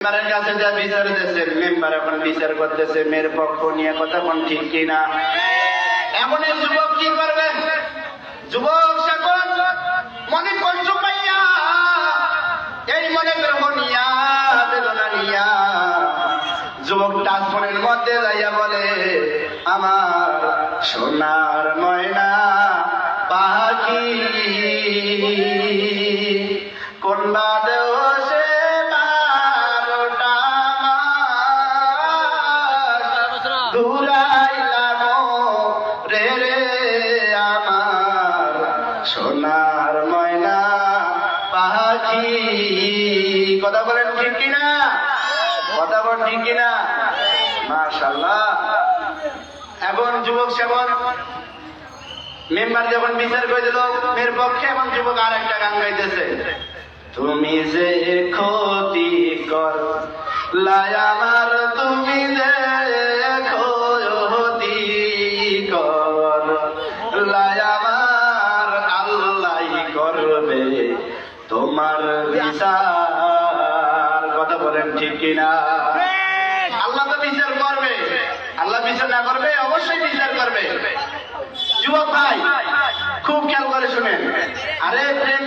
মেম্বারের কাছে যা বিচার দিয়েছে, মেম্বার এখন বিচার করতেছে, মেয়ের পক্ষ নিয়ে কথা কোন ঠিক কিনা? এমন যুবক কি করবে? যুবক সকল মনে কষ্ট পাইয়া, এই মনে গ্রহ নিয়া, বেদনা নিয়া, যুবক মধ্যে যাইয়া বলে, আমার সোনার ময়না পাখি কন্যা দেও সে সোনার ময়না পাখি। কথা বলেন ঠিক কিনা? কথা বলেন ঠিক কিনা? মাশাল্লাহ এখন যুবক সেবন মেম্বার যখন বিচার করে দিল, মেয়ের পক্ষে এবং যুবক আর একটা গান গাইতেছে। তুমি যে ক্ষতি কর, লাই আমার, তুমি যে তোমার বিচার কথা বলেন ঠিক কিনা? আল্লাহ তো বিচার করবে। আল্লাহ বিচার না করবে অবশ্যই বিচার করবে। যুবক ভাই খুব খেয়াল করে শুনেন। আরে প্রেম